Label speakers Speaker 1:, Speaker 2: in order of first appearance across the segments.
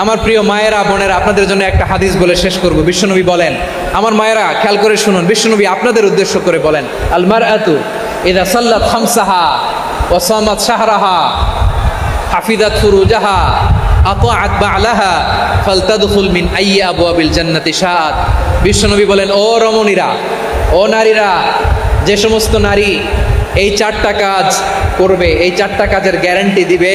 Speaker 1: আমার প্রিয় মায়েরা, বোনেরা, আপনাদের জন্য একটা হাদিস বলে শেষ করব। বিশ্বনবী বলেন, আমার মায়েরা, খেয়াল করে শুনুন, বিশ্বনবী আপনাদের উদ্দেশ্য করে বলেন আলমার আতু ইদা সাল্লাত খামসাহা ওসামাত শাহরাহা হাফিদাত ফুরুজাহা আতাআত বালাহা ফালতাদখুল মিন আইয়ি আবওয়াবিল জান্নাতি শাআত। বিশ্বনবী বলেন, ও রমণীরা, ও নারীরা, যে সমস্ত নারী এই চারটা কাজ করবে, এই চারটা কাজের গ্যারান্টি দিবে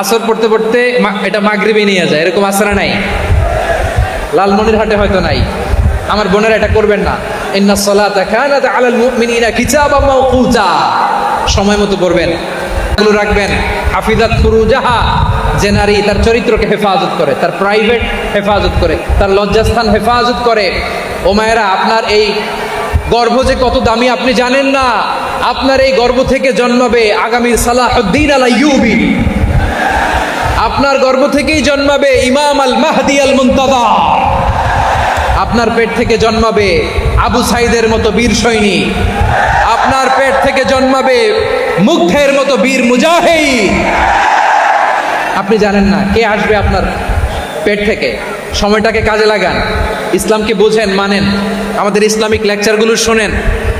Speaker 1: আসর পড়তে পড়তে এটা মাগরিবে নিয়ে যায়, এরকম আসরা নাই। লালমনির হাটে হয়তো নাই। আমার বোনেরা এটা করবেন না। ইন্না সালাতা কানাত আলাল মুমিনিনা কিতাবাম মাওকুতা। সময় মতো করবেন এগুলো রাখবেন। হাফিজাত ফুরুজাহা যে নারী তার চরিত্রকে হেফাজত করে, তার প্রাইভেট হেফাজত করে, তার লজ্জাস্থান হেফাজত করে। ও মায়েরা, আপনার এই গর্ভ যে কত দামি, আপনি জানেন না। আপনার এই গর্ভ থেকে জন্মাবে আগামী সালাহুদ্দিন আল আপনার গর্ভ থেকেই জন্মাবে ইমাম আল মাহদি আল মুন্তাদা আপনার পেট থেকে জন্মাবে আবু সাইদের মতো বীর সৈনিক আপনার পেট থেকে জন্মাবে মুগ্ধের মতো বীর মুজাহিদ। আপনি জানেন না কে আসবে আপনার পেট থেকে? সময়টাকে কাজে লাগান। ইসলামকে বোঝেন, মানেন। আমাদের ইসলামিক লেকচারগুলো শোনেন।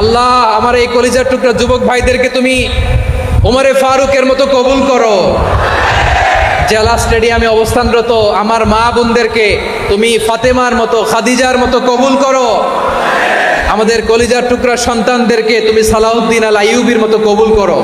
Speaker 1: আল্লাহ, আমার এই কলিজার টুকরা যুবক ভাইদেরকে তুমি ওমরে ফারুকের মতো কবুল করো। জেলা স্টেডিয়ামে অবস্থানরত আমার মা বোনদেরকে তুমি ফাতেমার মতো, খাদিজার মতো কবুল করো। আমাদের কলিজার টুকরা সন্তানদেরকে তুমি সালাউদ্দিন আল আইয়ুবির মতো কবুল করো।